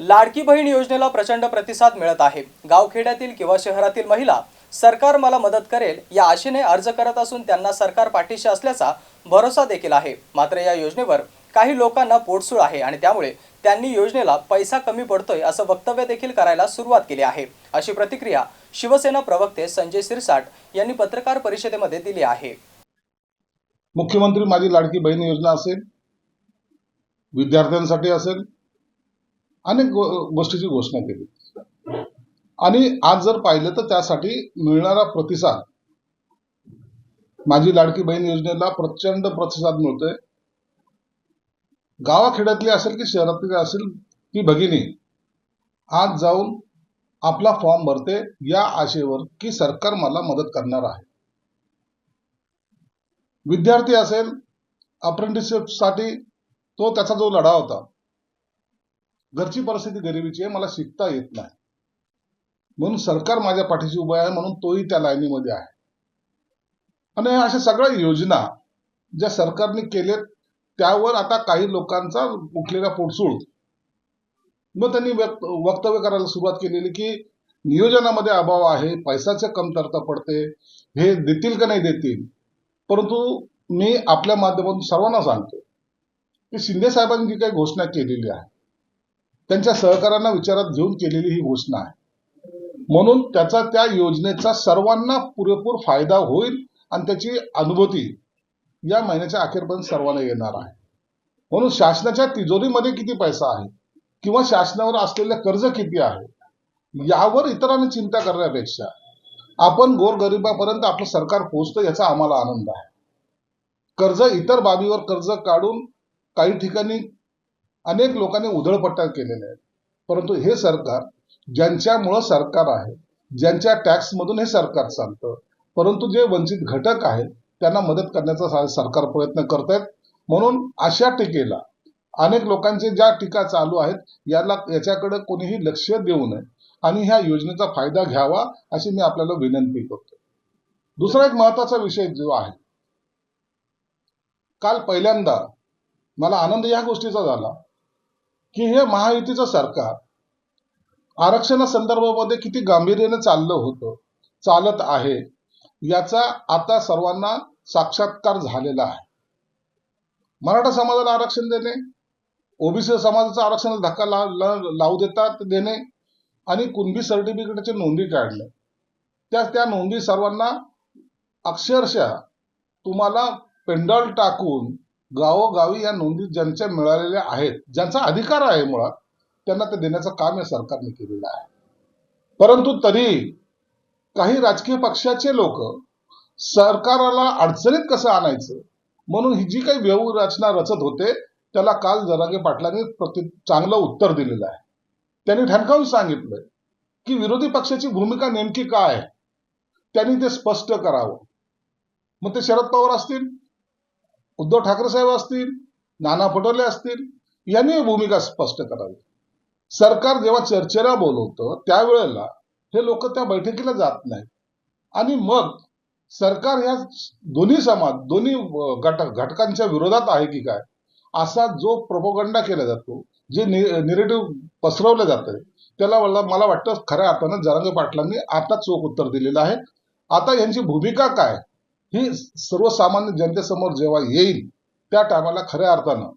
लाडकी बहीण योजनेला प्रचंड प्रतिसाद मिळत आहे. गावखेड्यातील किंवा शहरातील महिला सरकार मला मदत करेल या आशेने अर्ज करत असून त्यांना सरकार पाठीशी असल्याचा भरोसा देखील आहे. मात्र या योजनेवर काही लोकांना पोटसूळ आहे आणि त्यामुळे त्यांनी योजनेला पैसा कमी पडतोय असं वक्तव्य देखील करायला सुरुवात केली आहे. अशी प्रतिक्रिया शिवसेना प्रवक्ते संजय सिरसाट यांनी पत्रकार परिषदेमध्ये दिली आहे. मुख्यमंत्री माझी लाडकी बहीण योजना असेल विद्यार्थ्यांसाठी असेल अनेक गोष्टीची घोषणा केली. आणि आज जर पाहिलं तर त्यासाठी मिळणारा प्रतिसाद माझी लाडकी बहीण योजनेला प्रचंड प्रतिसाद मिळतोय. गावाखेड्यातली असेल की शहरातली असेल ती भगिनी आज जाऊन आपला फॉर्म भरते या आशेवर की सरकार मला मदत करणार आहे. विद्यार्थी असेल अप्रेंटिसशिपसाठी तो त्याचा जो लढा होता घरची परिस्थिती गरिबीची आहे मला शिकता येत नाही. म्हणून सरकार माझ्या पाठीशी उभं आहे म्हणून तोही त्या लाईनीमध्ये आहे. आणि अशा सगळ्या योजना ज्या सरकारने केलेत त्यावर आता काही लोकांचा उठलेला पोटसूळ. मग त्यांनी वक्तव्य करायला सुरुवात केलेली की नियोजनामध्ये अभाव आहे पैशाचे कमतरता पडते हे देतील का नाही देतील? परंतु मी आपल्या माध्यमातून सर्वांना सांगतो की शिंदे साहेबांनी जी काही घोषणा केलेली आहे त्यांच्या सहकाऱ्यांना विचारात घेऊन केलेली ही घोषणा आहे. म्हणून त्याचा त्या योजनेचा सर्वांना पुरेपूर फायदा होईल आणि त्याची अनुभूती या महिन्याच्या अखेरपर्यंत सर्वांना येणार आहे. म्हणून शासनाच्या तिजोरीमध्ये किती पैसा आहे किंवा शासनावर असलेले कर्ज किती आहे यावर इतरांनी चिंता करण्यापेक्षा आपण गोरगरिबापर्यंत आपलं सरकार पोहोचतं याचा आम्हाला आनंद आहे. कर्ज इतर बाबीवर कर्ज काढून काही ठिकाणी अनेक लोकांनी उधळपट्ट्या केलेल्या आहेत. परंतु हे सरकार ज्यांच्यामुळं सरकार आहे ज्यांच्या टॅक्समधून हे सरकार चालतं परंतु जे वंचित घटक आहेत त्यांना मदत करण्याचा सरकार प्रयत्न करत आहेत म्हणून अशा टीकेला अनेक लोकांचे ज्या टीका चालू आहेत याला याच्याकडे कोणीही लक्ष देऊ नये आणि ह्या योजनेचा फायदा घ्यावा अशी मी आपल्याला विनंती करतो दुसरा एक महत्त्वाचा विषय जो आहे काल पहिल्यांदा मला आनंद या गोष्टीचा झाला. की हे महायुतीचं सरकार आरक्षणासंदर्भामध्ये किती गांभीर्याने चाललं होतं चालत आहे याचा आता सर्वांना साक्षात्कार झालेला आहे. मराठा समाजाला आरक्षण देणे ओबीसी समाजाचं आरक्षणाला धक्का ला, ला- लावू देतात देणे आणि कुणबी सर्टिफिकेटचे नोंदी काढणे. त्या त्या नोंदी सर्वांना अक्षरशः तुम्हाला पेंडॉल टाकून गावोगावी या नोंदी ज्यांच्या मिळालेल्या आहेत ज्यांचा अधिकार आहे मुळात त्यांना ते देण्याचं काम या सरकारने केलेलं आहे. परंतु तरी काही राजकीय पक्षाचे लोक सरकाराला अडचणीत कसं आणायचं? म्हणून ही जी काही व्यवरचना रचत होते त्याला काल जरागे पाटलांनी प्रति चांगलं उत्तर दिलेलं आहे. त्यांनी ठणकावून सांगितलं की विरोधी पक्षाची भूमिका नेमकी काय आहे? त्यांनी ते स्पष्ट करावं. मग ते शरद पवार असतील? उद्धव ठाकरे साहेब असतील नाना पटोले असतील यांनी भूमिका स्पष्ट करावी. सरकार जेव्हा चर्चेला बोलवतं त्यावेळेला हे लोक त्या बैठकीला जात नाहीत. आणि मग सरकार या दोन्ही समाज दोन्ही घटक घटकांच्या विरोधात आहे की काय असा जो प्रोपोगंडा केला जातो जे निरेटिव्ह पसरवलं जातं त्याला मला मला वाटतं खऱ्या अर्थानं जरांग पाटलांनी आता चोख उत्तर दिलेलं आहे. आता यांची भूमिका काय? ही सर्वसामान्य जनतेसमोर जेव्हा येईल त्या टायमाला खऱ्या अर्थानं